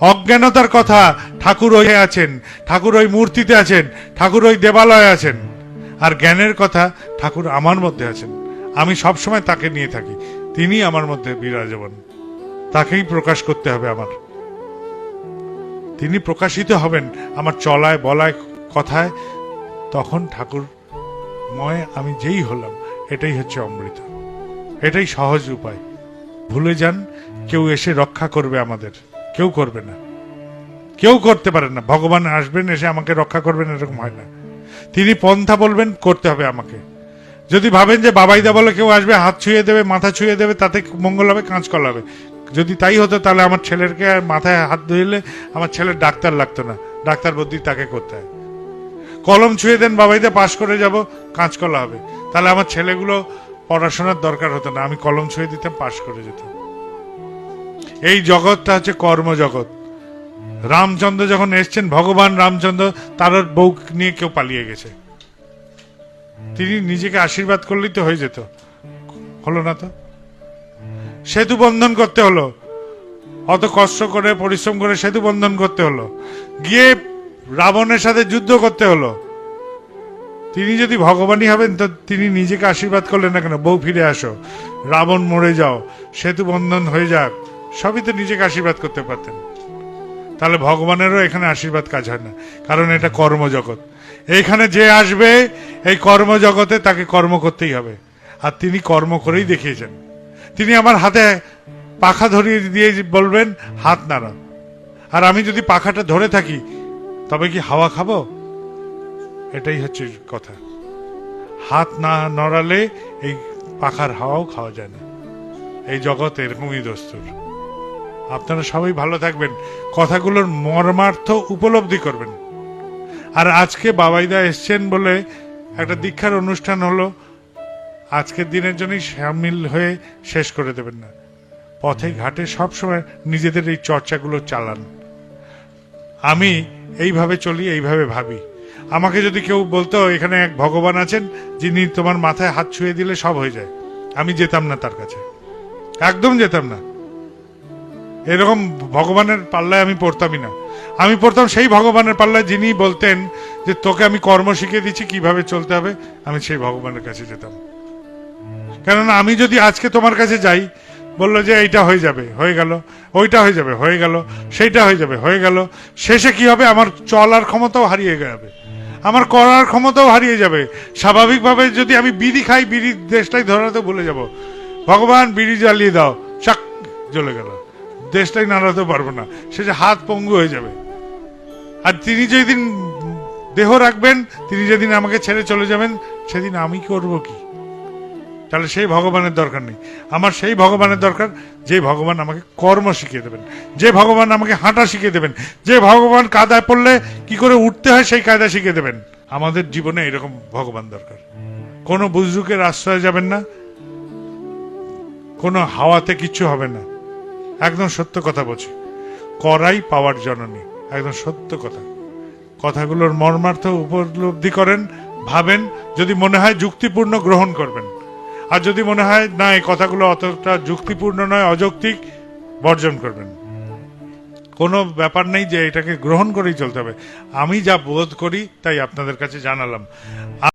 অজ্ঞানতার কথা ঠাকুর ওই আছেন, ঠাকুর ওই মূর্তিতে আছেন, ঠাকুর ওই দেবালয়ে আছেন। আর জ্ঞানের কথা ঠাকুর আমার মধ্যে আছেন। আমি সবসময় তাকে নিয়ে থাকি, তিনি আমার মধ্যে বিরাজমান। তাকেই প্রকাশ করতে হবে আমার। তিনি প্রকাশিত হবেন আমার চলায় বলায় কথায়, তখন ঠাকুর ময় আমি যেই হলাম, এটাই হচ্ছে অমৃত। এটাই সহজ উপায়। ভুলে যান, কেউ এসে রক্ষা করবে আমাদের। কেউ করবে না। কেউ করতে পারে না। ভগবান আসবেন, এসে আমাকে রক্ষা করবেন, এরকম হয় না। তিনি পন্থা বলবেন, করতে হবে আমাকে। যদি ভাবেন যে বাবাইদা বলে কেউ আসবে, হাত ছুঁয়ে দেবে, মাথা ছুঁয়ে দেবে, তাতে মঙ্গল হবে কাঁচ কল হবে। যদি তাই হতো, তাহলে আমার ছেলেরকে মাথায় হাত ধুইলে আমার ছেলের ডাক্তার লাগতো না। ডাক্তার বুদ্ধি তাকে করতে হয়। কলম ছুঁয়ে দেন, বাবাইদা, পাশ করে যাব কাঁচকলা হবে। তাহলে আমার ছেলেগুলো পড়াশোনার দরকার হতো না। আমি কলম ছুঁয়ে দিতাম, পাশ করে যেতাম। এই জগৎটা হচ্ছে কর্মজগৎ। রামচন্দ্র যখন এসছেন, ভগবান রামচন্দ্র তার বউ নিয়ে কেউ পালিয়ে গেছে। তিনি নিজেকে আশীর্বাদ করলেই তো হয়ে যেত। হলো না তো? সেতু বন্ধন করতে হলো। অত কষ্ট করে, পরিশ্রম করে সেতু বন্ধন করতে হলো। গিয়ে রাবণের সাথে যুদ্ধ করতে হলো। তিনি যদি ভগবানই হবেন, তো তিনি নিজেকে আশীর্বাদ করলেন না কেন? বউ ফিরে আসো। রাবণ মরে যাও। সেতু বন্ধন হয়ে যাক। সবই তো নিজেকে আশীর্বাদ করতে পারতেন। তাহলে ভগবানেরও এখানে আশীর্বাদ কাজ হয় না, কারণ এটা কর্মজগৎ। এইখানে যে আসবে, এই কর্মজগতে তাকে কর্ম করতেই হবে। আর তিনি কর্ম করেই দেখিয়েছেন। তিনি আমার হাতে পাখা ধরিয়ে দিয়ে বলবেন, হাত নাড়া। আর আমি যদি পাখাটা ধরে থাকি, তবে কি হাওয়া খাব? এটাই হচ্ছে কথা। হাত না নড়ালে এই পাখার হাওয়াও খাওয়া যায় না। এই জগৎ এরকমই দস্তুর আপনারা সবাই ভালো থাকবেন। কথাগুলোর মর্মার্থ উপলব্ধি করবেন। আর আজকে বাবাইদা এসছেন বলে একটা দীক্ষার অনুষ্ঠান হলো। আজকের দিনের জন্যই সামিল হয়ে শেষ করে দেবেন না। পথে ঘাটে সবসময় নিজেদের এই চর্চাগুলো চালান। আমি এইভাবে চলি, এইভাবে ভাবি। আমাকে যদি কেউ বলতো, এখানে এক ভগবান আছেন, যিনি তোমার মাথায় হাত ছুঁয়ে দিলে সব হয়ে যায়। আমি যেতাম না তার কাছে। একদম যেতাম না। এরকম ভগবানের পাল্লায় আমি পড়তামই না। আমি পড়তাম সেই ভগবানের পাল্লায় যিনি বলতেন যে, তোকে আমি কর্ম শিখিয়ে দিচ্ছি, কীভাবে চলতে হবে? আমি সেই ভগবানের কাছে যেতাম। কেননা আমি যদি আজকে তোমার কাছে যাই, বলল যে, এইটা হয়ে যাবে, হয়ে গেল, ওইটা হয়ে যাবে, হয়ে গেল, সেইটা হয়ে যাবে, হয়ে গেল, শেষে কি হবে? আমার চলার ক্ষমতাও হারিয়ে যাবে, আমার করার ক্ষমতাও হারিয়ে যাবে। স্বাভাবিকভাবে যদি আমি বিড়ি খাই, বিড়ির দেশটাই ধরাতে ভুলে যাব। ভগবান বিড়ি জ্বালিয়ে দাও, চাক, জ্বলে গেল। দেশটাই নাড়াতে পারব না। সে যে হাত পঙ্গু হয়ে যাবে। আর তিনি যেদিন দেহ রাখবেন, তিনি যেদিন আমাকে ছেড়ে চলে যাবেন, সেদিন আমি করব কি? তাহলে সেই ভগবানের দরকার নেই। আমার সেই ভগবানের দরকার, যে ভগবান আমাকে কর্ম শিখিয়ে দেবেন। যে ভগবান আমাকে হাঁটা শিখিয়ে দেবেন। যে ভগবান কাদায় পড়লে কি করে উঠতে হয় সেই কায়দা শিখিয়ে দেবেন। আমাদের জীবনে এরকম ভগবান দরকার। কোনো বুজরুকের আশ্রয় যাবেন না। কোনো হাওয়াতে কিচ্ছু হবে না। একদম সত্য কথা বলছি। করাই পাওয়ার জননী, একদম সত্য কথা। কথাগুলোর মর্মার্থ উপলব্ধি করেন, ভাবেন, যদি মনে হয় যুক্তিপূর্ণ গ্রহণ করবেন। আর যদি মনে হয় না, এই কথাগুলো অতটা যুক্তিপূর্ণ নয়, অযৌক্তিক বর্জন করবেন। কোনো ব্যাপার নেই যে এটাকে গ্রহণ করেই চলতে হবে। আমি যা বোধ করি, তাই আপনাদের কাছে জানালাম।